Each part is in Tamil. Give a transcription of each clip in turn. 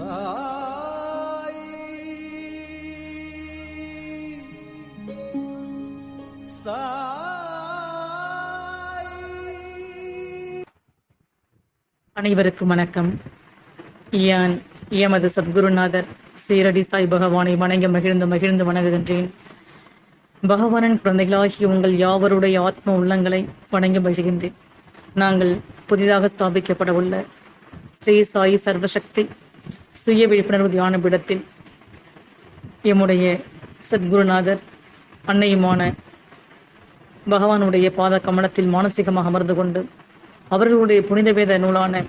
சாய். சாய். அனைவருக்கும் வணக்கம். யான் எமது சத்குருநாதர் சீரடி சாய் பகவானை வணங்கி மகிழ்ந்து மகிழ்ந்து வணங்குகின்றேன். பகவானின் குழந்தைகளாகிய உங்கள் யாவருடைய ஆத்ம உள்ளங்களை வணங்கி மகிழ்கின்றேன். நாங்கள் புதிதாக ஸ்தாபிக்கப்பட உள்ள ஸ்ரீ சாயி சர்வசக்தி சுய விழிப்புணர்வு தியான பீடத்தில் எம்முடைய சத்குருநாதர் அன்னையுமான பகவானுடைய பாத கமலத்தில் மானசீகமாக அமர்ந்து கொண்டு அவர்களுடைய புனித வேத நூலான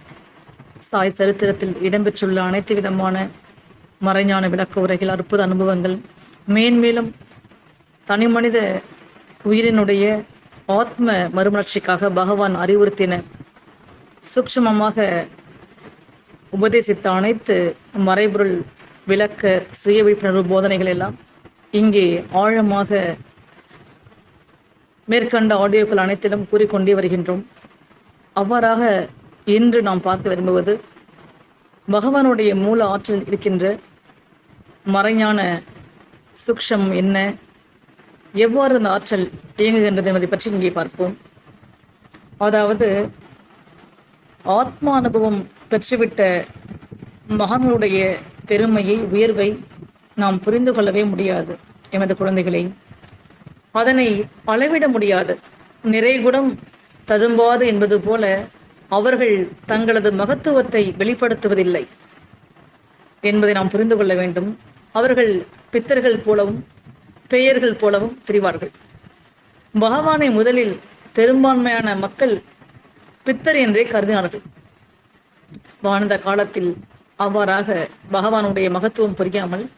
சாய் சரித்திரத்தில் இடம்பெற்றுள்ள அனைத்து விதமான மறைஞான விளக்க உரைகள் அற்புத அனுபவங்கள் மேன்மேலும் தனி மனித உயிரினுடைய ஆத்ம மறுமலர்ச்சிக்காக பகவான் அறிவுறுத்தின சூக்ஷ்மமாக உபதேசித்த அனைத்து மறைபொருள் விளக்க சுய விழிப்புணர்வு போதனைகள் எல்லாம் இங்கே ஆழமாக மேற்கண்ட ஆடியோக்கள் அனைத்திலும் கூறிக்கொண்டே வருகின்றோம். அவ்வாறாக இன்று நாம் பார்க்க விரும்புவது பகவானுடைய மூல ஆற்றல் இருக்கின்ற மறைஞான சுக்ஷம் என்ன? எவ்வாறு அந்த ஆற்றல் இயங்குகின்றது என்பதை பற்றி இங்கே பார்ப்போம். அதாவது ஆத்மா அனுபவம் பெற்றுவிட்ட மகன்களுடைய பெருமையை உயர்வை நாம் புரிந்து கொள்ளவே முடியாது. எமது குழந்தைகளை அதனை அளவிட முடியாது. நிறைகுடம் ததும்பாது என்பது போல அவர்கள் தங்களது மகத்துவத்தை வெளிப்படுத்துவதில்லை என்பதை நாம் புரிந்து கொள்ள வேண்டும். அவர்கள் பித்தர்கள் போலவும் பெயர்கள் போலவும் தெரிவார்கள். பகவானை முதலில் பெரும்பான்மையான மக்கள் பித்தர் என்றே கருதினார்கள். வாழ்ந்த காலத்தில் அவ்வாறாக பகவானுடைய மகத்துவம் புரியாமல்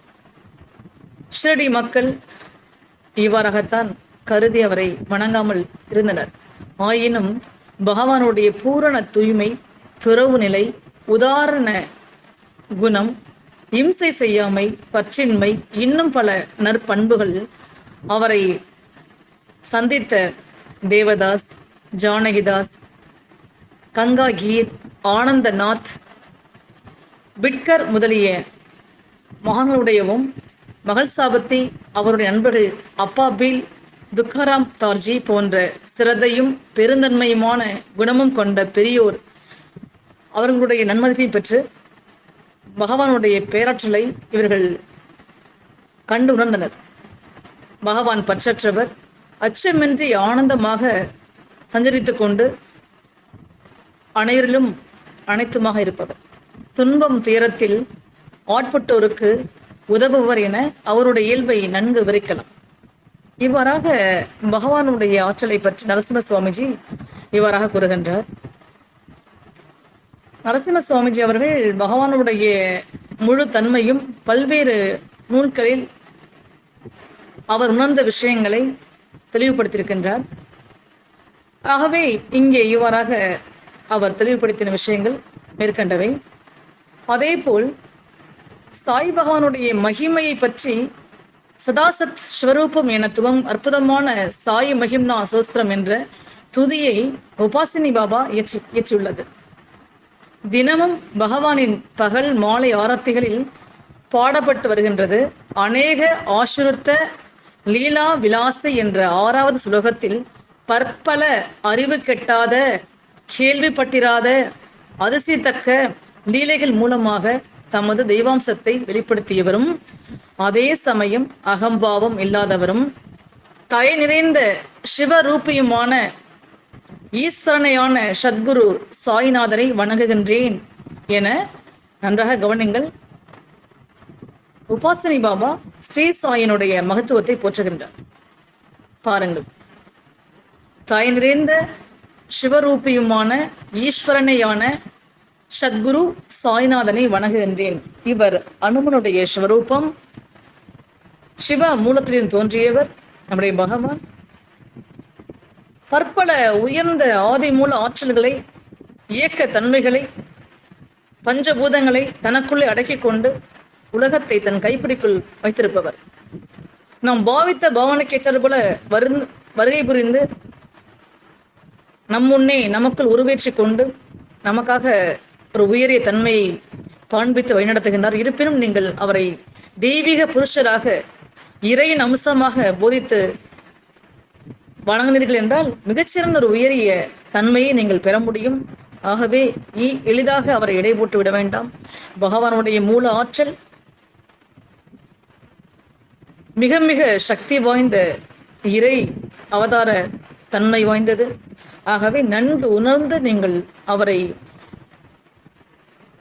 ஷிரடி மக்கள் இவ்வாறாகத்தான் கருதி அவரை வணங்காமல் இருந்தனர். ஆயினும் பகவானுடைய பூரண தூய்மை துறவு நிலை உதாரண குணம் இம்சை செய்யாமை பற்றின்மை இன்னும் பல நற்பண்புகள் அவரை சந்தித்த தேவதாஸ் ஜானகிதாஸ் கங்காகீர் ஆனந்தநாத் பிட்கர் முதலிய மகான்களுடையவும் மகள் சாபத்தி அவருடைய நண்பர்கள் அப்பா பீல் துக்காராம் தார்ஜி போன்ற சிறதையும் பெருந்தன்மையுமான குணமும் கொண்ட பெரியோர் அவர்களுடைய நன்மதிப்பை பெற்று பகவானுடைய பேராற்றலை இவர்கள் கண்டு உணர்ந்தனர். பகவான் பற்றற்றவர் அச்சமின்றி ஆனந்தமாக சஞ்சரித்து கொண்டு அனைவரிலும் அனைத்துமாக இருப்பவர். துன்பம் துயரத்தில் ஆட்பட்டோருக்கு உதவுவர் என அவருடைய இயல்பை நன்கு விவரிக்கலாம். இவ்வாறாக பகவானுடைய ஆற்றலை பற்றி நரசிம்ம சுவாமிஜி இவ்வாறாக கூறுகின்றார். நரசிம்ம சுவாமிஜி அவர்கள் பகவானுடைய முழு தன்மையும் பல்வேறு நூல்களில் அவர் உணர்ந்த விஷயங்களை தெளிவுபடுத்தியிருக்கின்றார். ஆகவே இங்கே இவ்வாறாக அவர் தெளிவுபடுத்தின விஷயங்கள் மேற்கண்டவை. அதேபோல் சாய் பகவானுடைய மகிமையை பற்றி சதாசத் ஸ்வரூபம் என துவம் அற்புதமான சாய் மகிம்னா சோஸ்திரம் என்ற துதியை உபாசினி பாபா இயற்றி இயற்றியுள்ளது. தினமும் பகவானின் பகல் மாலை ஆரத்திகளில் பாடப்பட்டு வருகின்றது. அநேக ஆசுருத்த லீலா விலாசு என்ற ஆறாவது சுலோகத்தில் பற்பல அறிவு கெட்டாத கேள்விப்பட்டிராத அதிசயத்தக்க லீலைகள் மூலமாக தமது தெய்வாம்சத்தை வெளிப்படுத்தியவரும் அதே சமயம் அகம்பாவம் இல்லாதவரும் தயை நிறைந்த சிவரூபியுமான ஈஸ்வரனையான சத்குரு சாய்நாதரை வணங்குகின்றேன் என நன்றாக கவனிங்கள். உபாசனி பாபா ஸ்ரீ சாயினுடைய மகத்துவத்தை போற்றுகின்றார். பாருங்கள். தாய் நிறைந்த சிவரூபியுமான ஈஸ்வரனையான சத்குரு சாய்நாதனை வணங்குகின்றேன். இவர் அனுமனுடைய சிவரூபம். சிவ மூலத்திலிருந்து தோன்றியவர் நம்முடைய பகவான். பற்பல உயர்ந்த ஆதி மூல ஆற்றல்களை இயக்க தன்மைகளை பஞ்சபூதங்களை தனக்குள்ளே அடக்கிக் கொண்டு உலகத்தை தன் கைப்பிடிக்குள் வைத்திருப்பவர். நாம் பாவித்த பாவனைக்கேற்றது போல வருந்து வருகை புரிந்து நம் முன்னே நமக்குள் உருவேற்றி கொண்டு நமக்காக ஒரு உயரிய தன்மையை காண்பித்து வழிநடத்துகின்றார். இருப்பினும் நீங்கள் அவரை தெய்வீக புருஷராக இறையின் அம்சமாக போதித்து வணங்கினீர்கள் என்றால் மிகச்சிறந்த ஒரு உயரிய தன்மையை நீங்கள் பெற முடியும். ஆகவே எளிதாக அவரை இடை போட்டு விட வேண்டாம். பகவானுடைய மூல ஆற்றல் மிக மிக சக்தி வாய்ந்த இறை அவதார தன்மை வாய்ந்தது. ஆகவே நன்கு உணர்ந்து நீங்கள் அவரை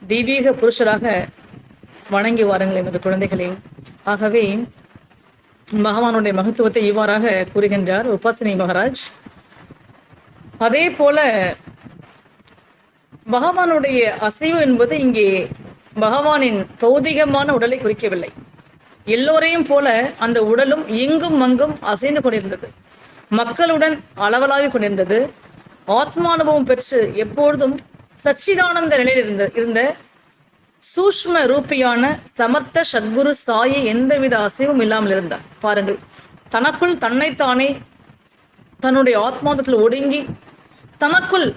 தெய்வீக புருஷராக வணங்கி வாருங்கள் எனது குழந்தைகளே. ஆகவே பகவானுடைய மகத்துவத்தை இவ்வாறாக கூறுகின்றார் உபாசினி மகராஜ் அதே போல பகவானுடைய அசைவு என்பது இங்கே பகவானின் பௌதிகமான உடலை குறிக்கவில்லை. எல்லோரையும் போல அந்த உடலும் இங்கும் அங்கும் அசைந்து கொண்டிருந்தது. மக்களுடன் அளவலாகி கொண்டிருந்தது ஆத்மானுபவம் பெற்று எப்பொழுதும் சச்சிதானந்த நிலையில் இருந்த இருந்த சூஷ்ம ரூபியான சமர்த்த சத்குரு சாயி எந்தவித அசைவும் இல்லாமல் இருந்தார். பாருங்கள் தனக்குள் தன்னைத்தானே தன்னுடைய ஆத்மாந்தத்தில் ஒடுங்கி தனக்குள்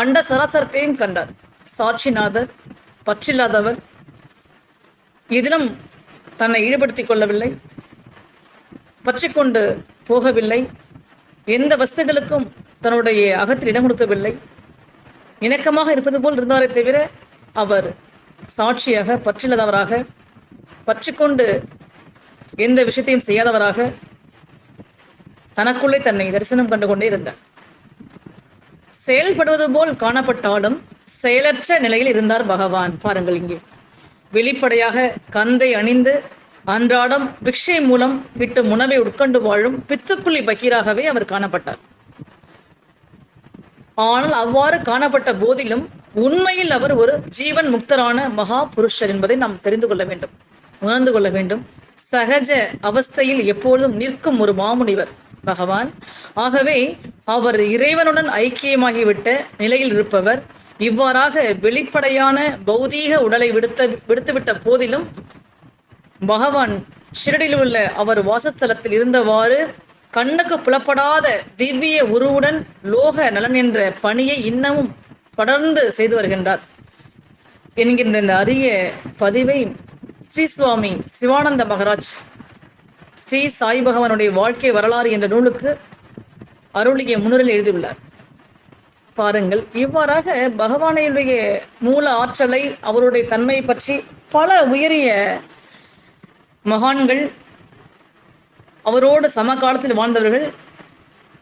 அண்ட சராசரத்தையும் கண்டார். சாட்சிநாதர் பற்றில்லாதவர் இதிலும் தன்னை ஈடுபடுத்திக் கொள்ளவில்லை. பற்றி கொண்டு போகவில்லை. எந்த வஸ்துகளுக்கும் தன்னுடைய அகத்தில் இடம் கொடுக்கவில்லை. இணக்கமாக இருப்பது போல் இருந்தாரே தவிர அவர் சாட்சியாக பற்றில்லாதவராக பற்றிக்கொண்டு எந்த விஷயத்தையும் செய்யாதவராக தனக்குள்ளே தன்னை தரிசனம் கண்டு கொண்டே இருந்தார். செயல்படுவது போல் காணப்பட்டாலும் செயலற்ற நிலையில் இருந்தார் பகவான். பாருங்கள் இங்கே. வெளிப்படையாக கந்தை அணிந்து அன்றாடம் பிக்ஷை மூலம் கிட்டும் உணவை உட்கொண்டு வாழும் பித்துக்குள்ளி பக்கீராகவே அவர் காணப்பட்டார். ஆனால் அவ்வாறு காணப்பட்ட போதிலும் உண்மையில் அவர் ஒரு ஜீவன் முக்தரான மகா புருஷர் என்பதை நாம் தெரிந்து கொள்ள வேண்டும். உணர்ந்து கொள்ள வேண்டும். சகஜ அவஸ்தையில் எப்பொழுதும் நிற்கும் ஒரு மாமுனிவர் பகவான். ஆகவே அவர் இறைவனுடன் ஐக்கியமாகிவிட்ட நிலையில் இருப்பவர் இவ்வாறாக வெளிப்படையான பௌதீக உடலை விடுத்த விடுத்துவிட்ட போதிலும் பகவான் ஷிரடியில் உள்ள அவர் வாசஸ்தலத்தில் இருந்தவாறு கண்ணுக்கு புலப்படாத திவ்ய உருவுடன் லோக நலன் என்ற பணியை இன்னமும் தொடர்ந்து செய்து வருகின்றார் என்கின்ற இந்த அரிய பதிவை ஸ்ரீ சுவாமி சிவானந்த மகராஜ் ஸ்ரீ சாய் பகவானுடைய வாழ்க்கை வரலாறு என்ற நூலுக்கு அருளிய முன்னுரையில் எழுதியுள்ளார். பாருங்கள் இவ்வாறாக பகவானுடைய மூல ஆற்றலை அவருடைய தன்மை பற்றி பல உயரிய மகான்கள் அவரோடு சமகாலத்தில் வாழ்ந்தவர்கள்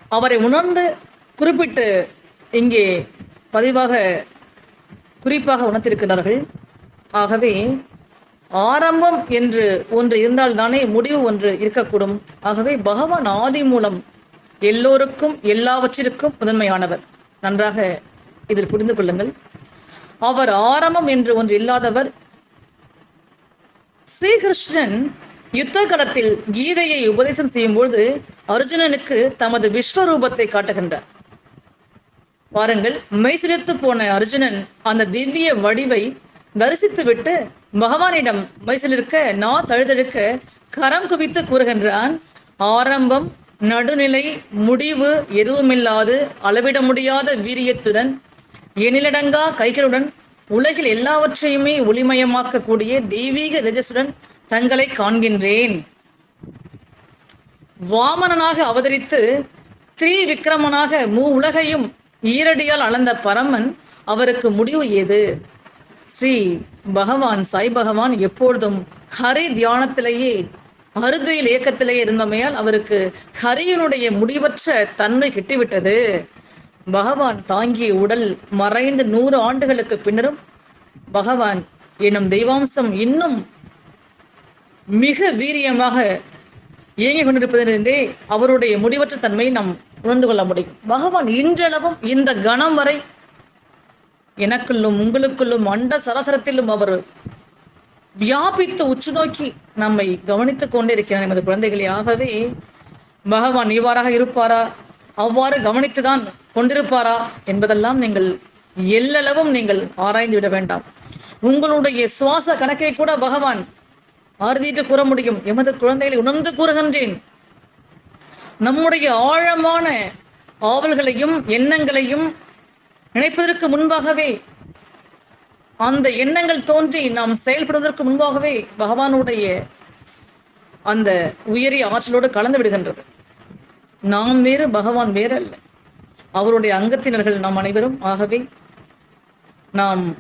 அவரை உணர்ந்து குறிப்பிட்டு இங்கே பதிவாக குறிப்பாக உணர்த்திருக்கிறார்கள் ஆகவே ஆரம்பம் என்று ஒன்று இருந்தால்தானே முடிவு ஒன்று இருக்கக்கூடும். ஆகவே பகவான் ஆதி மூலம் எல்லோருக்கும் எல்லாவற்றிற்கும் முதன்மையானவர். நன்றாக இதில் புரிந்து கொள்ளுங்கள். அவர் ஆரம்பம் என்று ஒன்று இல்லாதவர் ஸ்ரீகிருஷ்ணன் யுத்த களத்தில் கீதையை உபதேசம் செய்யும்போது அர்ஜுனனுக்கு தமது விஸ்வரூபத்தை காட்டுகின்றார். பாருங்கள் மெய்சிலிர்த்து போன அர்ஜுனன் அந்த திவ்ய வடிவை தரிசித்துவிட்டு பகவானிடம் மெய்சிலிருக்க நா தழுதழுக்க கரம் குவித்து கூறுகின்றான். ஆரம்பம் நடுநிலை முடிவு எதுவுமில்லாது அளவிட முடியாத வீரியத்துடன் எண்ணிலடங்கா கைகளுடன் உலகில் எல்லாவற்றையுமே ஒளிமயமாக்கக்கூடிய தெய்வீக ரஜசுடன் தங்களை காண்கின்றேன். வாமனனாக அவதரித்து திரிவிக்ரமனாக மூ உலகையும் ஈரடியால் அளந்த பரமன் அவருக்கு முடிவு ஏது? ஸ்ரீ பகவான் சாய் பகவான் எப்பொழுதும் ஹரி தியானத்திலேயே அறுதியில் இயக்கத்திலேயே இருந்தமையால் அவருக்கு ஹரியினுடைய முடிவற்ற தன்மை கிட்டிவிட்டது. பகவான் தாங்கிய உடல் மறைந்து நூறு ஆண்டுகளுக்கு பின்னரும் பகவான் எனும் தெய்வாம்சம் இன்னும் மிக வீரியமாக இயங்கிக் கொண்டிருப்பதிலிருந்தே அவருடைய முடிவற்ற தன்மையை நாம் உணர்ந்து கொள்ள முடியும். பகவான் இன்றளவும் இந்த கணம் வரை எனக்குள்ளும் உங்களுக்குள்ளும் அண்ட சரசரத்திலும் அவர் வியாபித்து உற்று நோக்கி நம்மை கவனித்துக் கொண்டே இருக்கிறார். எமது குழந்தைகளே ஆகவே பகவான் இவ்வாறாக இருப்பாரா? அவ்வாறு கவனித்துதான் கொண்டிருப்பாரா என்பதெல்லாம் நீங்கள் எல்லளவும் நீங்கள் ஆராய்ந்து விட வேண்டாம். உங்களுடைய சுவாச கணக்கை கூட பகவான் அறுதிட்டு கூற முடியும். எமது குழந்தைகளை உணர்ந்து கூறுகின்றேன். நம்முடைய ஆழமான ஆவல்களையும் எண்ணங்களையும் நினைப்பதற்கு முன்பாகவே அந்த எண்ணங்கள் தோன்றி நாம் செயல்படுவதற்கு முன்பாகவே பகவானுடைய அந்த உயரிய ஆற்றலோடு கலந்து விடுகின்றது. நாம் வேறு பகவான் வேறு அல்ல. அவருடைய அங்கத்தினர்கள் நாம் அனைவரும். ஆகவே நாம்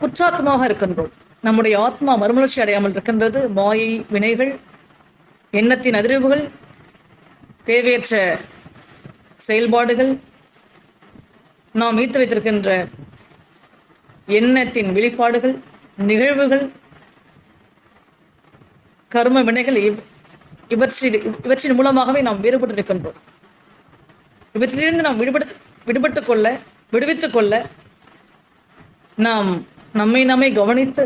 குற்றாத்மாக இருக்கின்றோம். நம்முடைய ஆத்மா மறுமலர்ச்சி அடையாமல் இருக்கின்றது. மாயை வினைகள் எண்ணத்தின் அதிர்வுகள் தேவையற்ற செயல்பாடுகள் நாம் ஈர்த்து வைத்திருக்கின்ற எண்ணத்தின் வெளிப்பாடுகள் நிகழ்வுகள் கர்ம வினைகள் இவ்- இவற்றில் இவற்றின் மூலமாகவே நாம் வேறுபட்டு இருக்கின்றோம் இவற்றிலிருந்து நாம் விடுபடுத்து விடுபட்டுக் கொள்ள விடுவித்துக் கொள்ள நாம் நம்மை நம்மை கவனித்து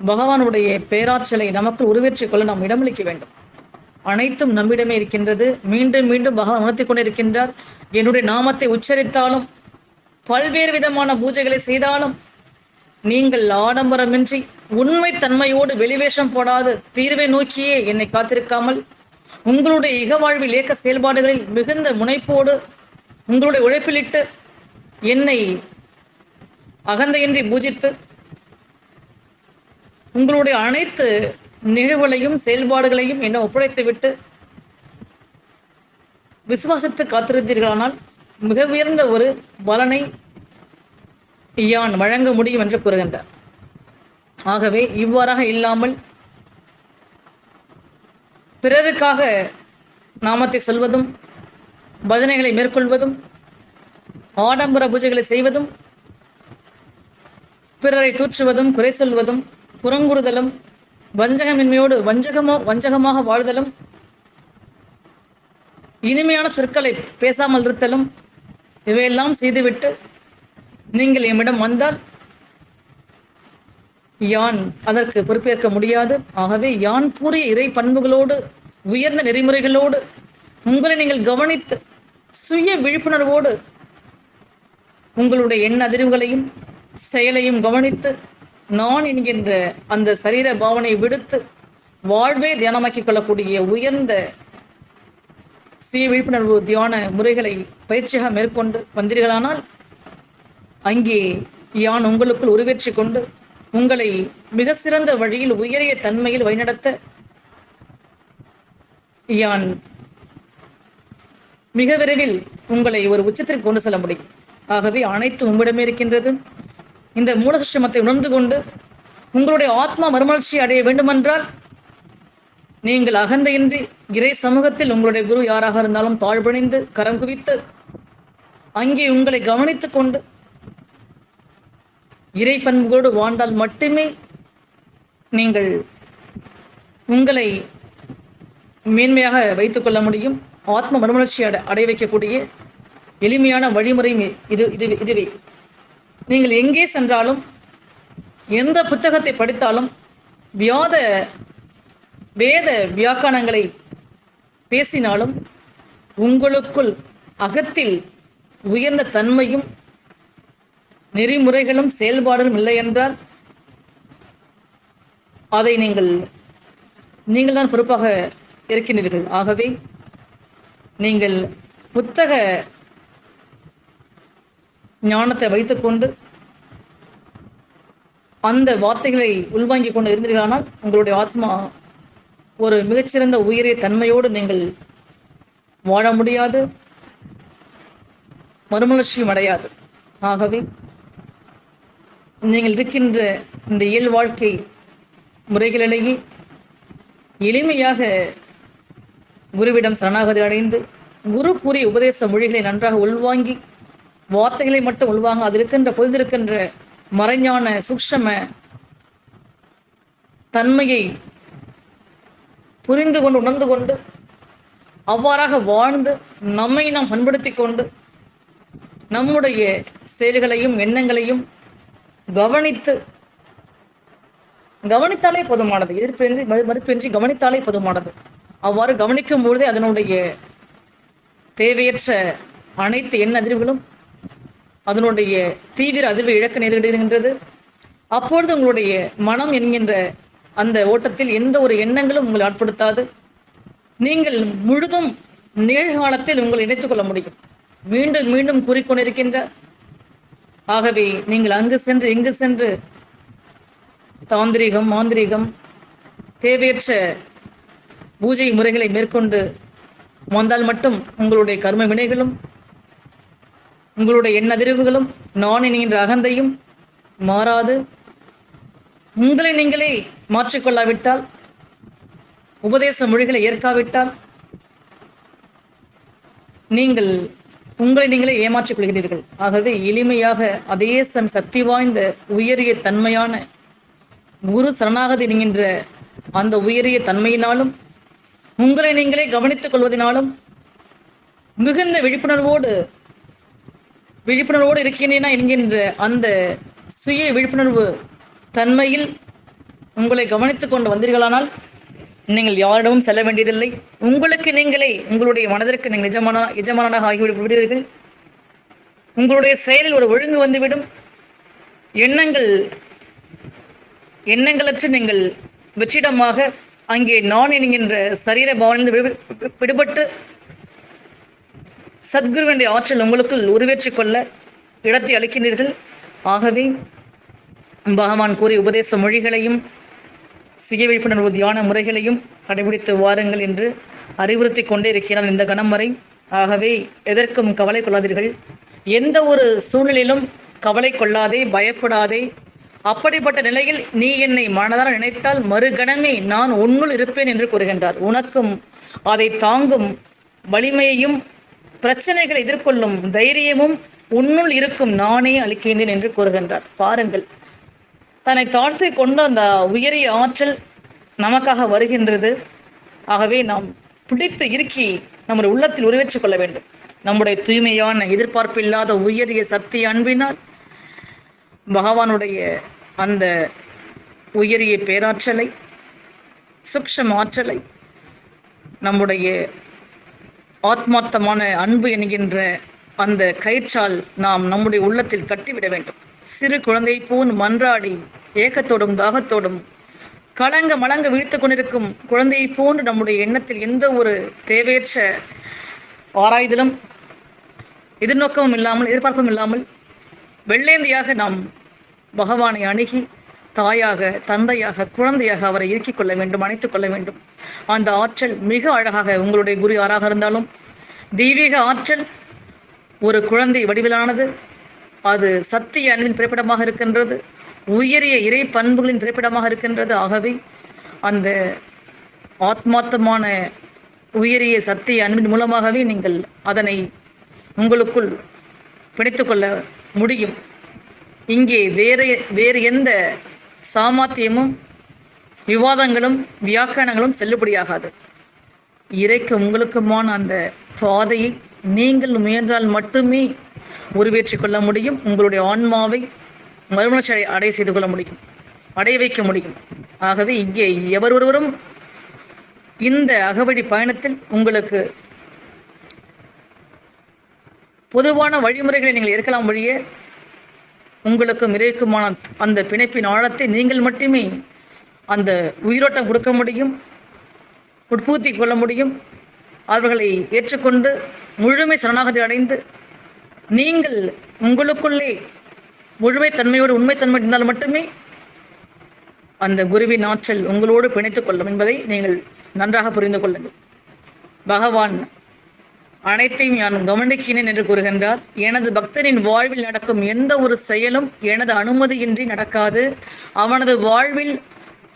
பகவானுடைய பேராற்றலை நமக்கு உருவேற்றிக் கொள்ள நாம் இடமளிக்க வேண்டும். அனைத்தும் நம்மிடமே இருக்கின்றது. மீண்டும் மீண்டும் பகவான் உணர்த்தி கொண்டிருக்கின்றார். என்னுடைய நாமத்தை உச்சரித்தாலும் பல்வேறு விதமான பூஜைகளை செய்தாலும் நீங்கள் ஆடம்பரமின்றி உண்மை தன்மையோடு வெளிவேஷம் போடாது. தீர்வை நோக்கியே என்னை காத்திருக்காமல் உங்களுடைய இகவாழ்வில் இயக்க செயல்பாடுகளில் மிகுந்த முனைப்போடு உங்களுடைய உழைப்பிலிட்டு என்னை அகந்தையின்றி பூஜித்து உங்களுடைய அனைத்து நிகழ்வுகளையும் செயல்பாடுகளையும் என்ன ஒப்படைத்துவிட்டு விசுவாசத்து காத்திருந்தீர்களானால் மிக உயர்ந்த ஒரு பலனை யான் வழங்க முடியும் என்று கூறுகின்றார். ஆகவே இவ்வாறாக இல்லாமல் பிறருக்காக நாமத்தை சொல்வதும் பஜனைகளை மேற்கொள்வதும் ஆடம்பர பூஜைகளை செய்வதும் பிறரை தூற்றுவதும் குறை சொல்வதும் புறங்குறுதலும் வஞ்சகமின்மையோடு வஞ்சகமோ வஞ்சகமாக வாழ்தலும் இனிமையான சொற்களை பேசாமல் இருத்தலும் இவையெல்லாம் செய்துவிட்டு நீங்கள் எம்மிடம் வந்தால் யான் அதற்கு பொறுப்பேற்க முடியாது. ஆகவே யான் கூறிய இறை பண்புகளோடு உயர்ந்த நெறிமுறைகளோடு உங்களை நீங்கள் கவனித்து சுய விழிப்புணர்வோடு உங்களுடைய எண்ண அதிர்வுகளையும் செயலையும் கவனித்து நான் என்கின்ற அந்த சரீர பாவனை விடுத்து வாழ்வே தியானமாக்கிக் கொள்ளக்கூடிய உயர்ந்த சுய விழிப்புணர்வு தியான முறைகளை பயிற்சியாக மேற்கொண்டு வந்தீர்களானால் அங்கே யான் உங்களுக்குள் உருவேற்றி கொண்டு உங்களை மிக சிறந்த வழியில் உயரிய தன்மையில் வழிநடத்த யான் மிக விரைவில் உங்களை ஒரு உச்சத்திற்கு கொண்டு செல்ல முடியும். ஆகவே அனைத்து உங்களிடமே இருக்கின்றது. இந்த மூலசுஷமத்தை உணர்ந்து கொண்டு உங்களுடைய ஆத்மா மறுமலர்ச்சி அடைய வேண்டுமென்றால் நீங்கள் அகந்தையின்றி இறை சமூகத்தில் உங்களுடைய குரு யாராக இருந்தாலும் தாழ்பணிந்து கரம் குவித்து அங்கே உங்களை கவனித்துக் கொண்டு இறை பண்புகளோடு வாழ்ந்தால் மட்டுமே நீங்கள் உங்களை மேன்மையாக வைத்துக் கொள்ள முடியும். ஆத்ம மறுமலர்ச்சி அடை அடைய வைக்கக்கூடிய எளிமையான வழிமுறை இது இது இதுவே. நீங்கள் எங்கே சென்றாலும் எந்த புத்தகத்தை படித்தாலும் வியாத வேத வியாக்கணங்களை பேசினாலும் உங்களுக்குள் அகத்தில் உயர்ந்த தன்மையும் நெறிமுறைகளும் செயல்பாடுகளும் இல்லை என்றால் அதை நீங்கள் நீங்கள் தான் பொறுப்பாக இருக்கின்றீர்கள். ஆகவே நீங்கள் புத்தக ஞானத்தை வைத்துக்கொண்டு அந்த வார்த்தைகளை உள்வாங்கிக் கொண்டு இருந்தீர்களானால் உங்களுடைய ஆத்மா ஒரு மிகச்சிறந்த உயிரிய தன்மையோடு நீங்கள் வாழ முடியாது மறுமலர்ச்சியும் அடையாது. ஆகவே நீங்கள் இருக்கின்ற இந்த இயல் வாழ்க்கை முறைகளிலேயே எளிமையாக குருவிடம் சரணாகதி அடைந்து குரு கூறிய உபதேச மொழிகளை நன்றாக உள்வாங்கி வார்த்தைகளை மட்டும் உள்வாங்க அது இருக்கின்ற பொழுதிருக்கின்ற மறைஞான சூக்ஷம தன்மையை புரிந்து கொண்டு உணர்ந்து கொண்டு அவ்வாறாக வாழ்ந்து நம்மை நாம் பண்படுத்தி கொண்டு நம்முடைய செயல்களையும் எண்ணங்களையும் கவனித்து கவனித்தாலே போதுமானது. எதிர்ப்பின்றி மறு- மறுப்பின்றி கவனித்தாலே போதுமானது. அவ்வாறு கவனிக்கும் பொழுதே அதனுடைய தேவையற்ற அனைத்து எண்ண அதிர்வுகளும் அதனுடைய தீவிர அதிர்வை இழக்க நேரிடுகின்றது. அப்பொழுது உங்களுடைய மனம் என்கின்ற அந்த ஓட்டத்தில் எந்த ஒரு எண்ணங்களும் உங்களை ஆட்படுத்தாது. நீங்கள் முழுதும் நிகழ்காலத்தில் உங்களை இணைத்துக் கொள்ள முடியும். மீண்டும் மீண்டும் கூறிக்கொண்டிருக்கின்ற ஆகவே நீங்கள் அங்கு சென்று இங்கு சென்று. தாந்திரிகம் மாந்திரிகம் தேவையற்ற பூஜை முறைகளை மேற்கொண்டு வந்தால் மட்டும் உங்களுடைய கர்ம வினைகளும் உங்களுடைய எண்ணதிர்வுகளும் நான் என்கின்ற அகந்தையும் மாறாது. உங்களை நீங்களே மாற்றிக்கொள்ளாவிட்டால் உபதேச மொழிகளை ஏற்காவிட்டால் நீங்கள் உங்களை நீங்களே ஏமாற்றிக் கொள்கிறீர்கள். ஆகவே எளிமையாக அதே சம் சக்தி வாய்ந்த உயரிய தன்மையான குரு சரணாகதி என்கின்ற அந்த உயரிய தன்மையினாலும் உங்களை நீங்களே கவனித்துக் கொள்வதனாலும் மிகுந்த விழிப்புணர்வோடு விழிப்புணர்வோடு இருக்கின்றேனா என்கின்ற அந்த சுய விழிப்புணர்வு தன்மையில் உங்களை கவனித்துக் கொண்டு வந்தீர்களானால் நீங்கள் யாரிடமும் செல்ல வேண்டியதில்லை. உங்களுக்கு நீங்களே உங்களுடைய மனதிற்கு நீங்கள் எஜமான எஜமானாக ஆகிவிடுவீர்கள் உங்களுடைய செயலில் ஒரு ஒழுங்கு வந்துவிடும். எண்ணங்கள் எண்ணங்களற்று நீங்கள் வெற்றிடமாக அங்கே நான் என்கின்ற சரீர பாவனிலிருந்து விடு- விடுபட்டு சத்குருவினுடைய ஆற்றல் உங்களுக்குள் உருவேற்றிக் கொள்ள இடத்தை அளிக்கின்றீர்கள். ஆகவே பகவான் கூறிய உபதேச மொழிகளையும் சுய விழிப்புணர்வு தியான முறைகளையும் கடைபிடித்து வாருங்கள் என்று அறிவுறுத்தி கொண்டே இருக்கிறார் இந்த கணம் வரை ஆகவே எதற்கும் கவலை கொள்ளாதீர்கள். எந்த ஒரு சூழ்நிலையிலும் கவலை கொள்ளாதே பயப்படாதே. அப்படிப்பட்ட நிலையில் நீ என்னை மனதார நினைத்தால் மறுகணமே நான் உன்னுள் இருப்பேன் என்று கூறுகின்றார். உனக்கும் அதை தாங்கும் வலிமையையும் பிரச்சனைகளை எதிர்கொள்ளும் தைரியமும் உன்னுள் இருக்கும் நானே அளிக்கின்றேன் என்று கூறுகின்றார். பாருங்கள். தன்னை தாழ்த்தி கொண்டு அந்த உயரிய ஆற்றல் நமக்காக வருகின்றது. ஆகவே நாம் பிடித்து இறுக்கி நம்முடைய உள்ளத்தில் உருவேற்றுக் கொள்ள வேண்டும். நம்முடைய தூய்மையான எதிர்பார்ப்பில்லாத உயரிய சக்தி அன்பினால் பகவானுடைய அந்த உயரிய பேராற்றலை சுக்ஷம் ஆற்றலை நம்முடைய ஆத்மார்த்தமான அன்பு என்கின்ற அந்த கயிற்றால் நாம் நம்முடைய உள்ளத்தில் கட்டிவிட வேண்டும். சிறு குழந்தை போன் மன்றாடி ஏக்கத்தோடும் தாகத்தோடும் கலங்க மலங்க விழித்துக் கொண்டிருக்கும் குழந்தையை போன்று நம்முடைய எண்ணத்தில் எந்த ஒரு தேவையற்ற ஆராய்தலும் எதிர்நோக்கமும் இல்லாமல் எதிர்பார்ப்பும் இல்லாமல் வெள்ளேந்தியாக நாம் பகவானை அணுகி தாயாக தந்தையாக குழந்தையாக அவரை இறுக்கிக் கொள்ள வேண்டும் அணைத்துக் கொள்ள வேண்டும். அந்த ஆற்றல் மிக அழகாக உங்களுடைய குரு யாராக இருந்தாலும் தெய்வீக ஆற்றல் ஒரு குழந்தை வடிவிலானது. அது சத்திய அன்பின் பிறப்பிடமாக இருக்கின்றது உயரிய இறை பண்புகளின் பிறப்பிடமாக இருக்கின்றது. ஆகவே அந்த ஆத்மார்த்தமான உயரிய சத்திய அன்பின் மூலமாகவே நீங்கள் அதனை உங்களுக்குள் பிணைத்துக்கொள்ள முடியும். இங்கே வேறு வேறு எந்த சாமர்த்தியமும் விவாதங்களும் வியாக்கியானங்களும் செல்லுபடியாகாது. இறைக்கு உங்களுக்குமான அந்த பாதையை நீங்கள் முயன்றால் மட்டுமே உருவேற்றிக் கொள்ள முடியும் உங்களுடைய ஆன்மாவை மறுமலர்ச்சி அடை அடைய செய்து கொள்ள முடியும் அடைய வைக்க முடியும். ஆகவே இங்கே எவர் ஒருவரும் இந்த அகவழி பயணத்தில் உங்களுக்கு பொதுவான வழிமுறைகளை நீங்கள் இருக்கலாம் வழியே உங்களுக்கும் இறைக்குமான அந்த பிணைப்பின் ஆழத்தை நீங்கள் மட்டுமே அந்த உயிரோட்டம் கொடுக்க முடியும் உட்பூத்தி கொள்ள முடியும். அவர்களை ஏற்றுக்கொண்டு முழுமை சரணாகதி அடைந்து நீங்கள் உங்களுக்குள்ளே முழுமைத்தன்மையோடு உண்மைத்தன்மை இருந்தால் மட்டுமே அந்த குருவின் ஆற்றல் உங்களோடு பிணைத்துக் கொள்ளும் என்பதை நீங்கள் நன்றாக புரிந்து கொள்ளுங்கள். பகவான் அனைத்தையும் நான் கவனிக்கிறேன் என்று கூறுகின்றார். எனது பக்தனின் வாழ்வில் நடக்கும் எந்த ஒரு செயலும் எனது அனுமதியின்றி நடக்காது. அவனது வாழ்வில்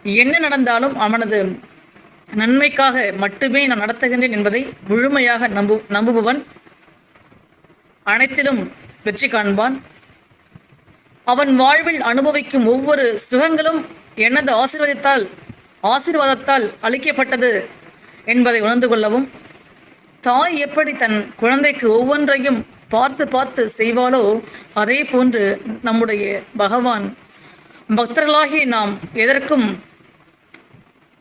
என்ன நடந்தாலும் அவனது நன்மைக்காக மட்டுமே நான் நடத்துகின்றேன் என்பதை முழுமையாக நம்பு நம்புபவன் அனைத்திலும் வெற்றி காண்பான். அவன் வாழ்வில் அனுபவிக்கும் ஒவ்வொரு சுகங்களும் எனது ஆசீர்வாதத்தால் ஆசீர்வாதத்தால் அளிக்கப்பட்டது என்பதை உணர்ந்து கொள்ளவும் தாய் எப்படி தன் குழந்தைக்கு ஒவ்வொன்றையும் பார்த்து பார்த்து செய்வாளோ அதே போன்று நம்முடைய பகவான் பக்தர்களாகி நாம் எதற்கும்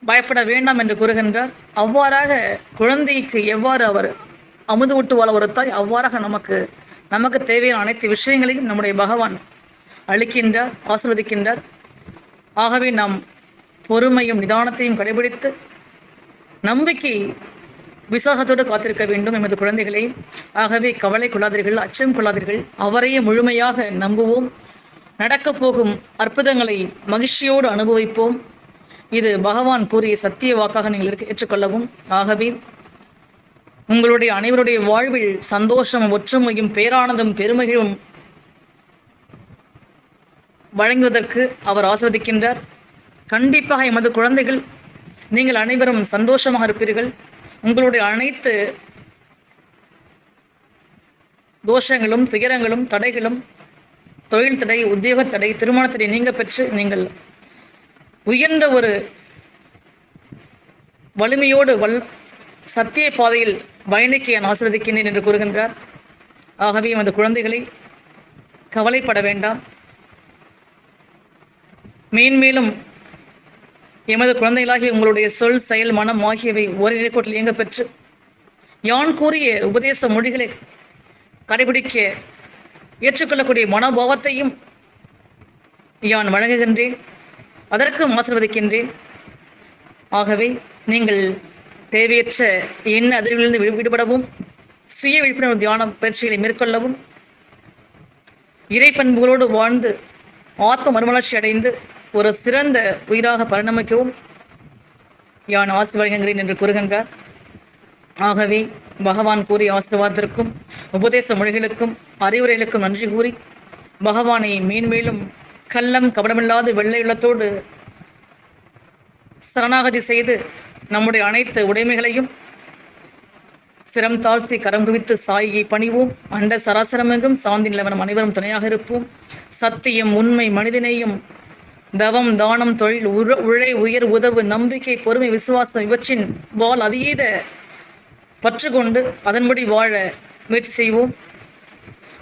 பயப்பட வேண்டாம் என்று கூறுகின்றார். அவ்வாறாக குழந்தைக்கு எவ்வாறு அவர் அமுது வாழ ஒரு தாய் அவ்வாறாக நமக்கு நமக்கு தேவையான அனைத்து விஷயங்களையும் நம்முடைய பகவான் அளிக்கின்றார் ஆசிர்வதிக்கின்றார். ஆகவே நாம் பொறுமையும் நிதானத்தையும் கடைபிடித்து நம்பிக்கை விசாகத்தோடு காத்திருக்க வேண்டும் எமது குழந்தைகளை. ஆகவே கவலை கொள்ளாதீர்கள் அச்சம் கொள்ளாதீர்கள். அவரையே முழுமையாக நம்புவோம். நடக்கப் போகும் அற்புதங்களை மகிழ்ச்சியோடு அனுபவிப்போம். இது பகவான் கூறிய சத்திய வாக்காக நீங்கள் ஏற்றுக்கொள்ளவும். ஆகவே உங்களுடைய அனைவருடைய வாழ்வில் சந்தோஷம் ஒற்றுமையும் பேரானதும் பெருமையும் வழங்குவதற்கு அவர் ஆஸ்வதிக்கின்றார் கண்டிப்பாக எமது குழந்தைகள் நீங்கள் அனைவரும் சந்தோஷமாக இருப்பீர்கள். உங்களுடைய அனைத்து தோஷங்களும் துயரங்களும் தடைகளும் தொழில் தடை உத்தியோக தடை திருமண தடை நீங்க பெற்று நீங்கள் உயர்ந்த ஒரு வலிமையோடு வல் சத்திய பாதையில் பயணிக்க நான் ஆசிர்வதிக்கின்றேன் என்று கூறுகின்றார். ஆகவே எமது குழந்தைகளை கவலைப்பட வேண்டாம். மேன்மேலும் எமது குழந்தைகளாகிய உங்களுடைய சொல் செயல் மனம் ஆகியவை ஓரிரைக்கோட்டில் இயங்க பெற்று யான் கூறிய உபதேச மொழிகளை கடைபிடிக்க ஏற்றுக்கொள்ளக்கூடிய மனோபாவத்தையும் யான் வழங்குகின்றேன். அதற்கும் ஆசிர்வதிக்கின்றேன். ஆகவே நீங்கள் தேவையற்ற எண்ண அதிர்விலிருந்து விடு- விடுபடவும் சுய விழிப்புணர்வு தியான பயிற்சிகளை மேற்கொள்ளவும் இறை பண்புகளோடு வாழ்ந்து ஆத்ம மறுமலர்ச்சி அடைந்து ஒரு சிறந்த உயிராக பரிணமிக்கவும். யான் ஆசி என்று கூறுகின்றார். ஆகவே பகவான் கூறிய ஆசிர்வாதத்திற்கும் உபதேச மொழிகளுக்கும் அறிவுரைகளுக்கும் நன்றி கூறி பகவானை மேன்மேலும் கள்ளம் கபடமில்லாத வெள்ளை உள்ளத்தோடு சரணாகதி செய்து நம்முடைய அனைத்து உடைமைகளையும் சிரம் தாழ்த்தி கரம் குவித்து சாயை பணிவோம். அண்ட சராசரமெங்கும் சாந்தி நிலவரம் அனைவரும் துணையாக இருப்போம். சத்தியம் உண்மை மனிதநேயம் தவம் தானம் தொழில் உழ உழை உயர் உதவு நம்பிக்கை பொறுமை விசுவாசம் இவற்றின் வால் அதீத பற்று கொண்டு அதன்படி வாழ முயற்சி செய்வோம்.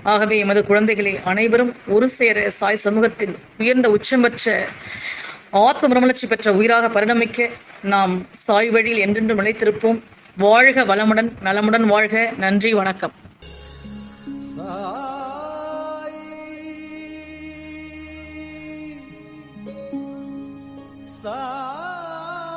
ஆகவே எமது குழந்தைகளை அனைவரும் ஒரு சேர சாய் சமூகத்தில் உயர்ந்த உச்சம் பெற்ற ஆத்ம மறுமலர்ச்சி பெற்ற உயிராக பரிணமிக்க நாம் சாய் வழியில் என்றென்றும் நிலைத்திருப்போம். வாழ்க வளமுடன் நலமுடன் வாழ்க. நன்றி வணக்கம்.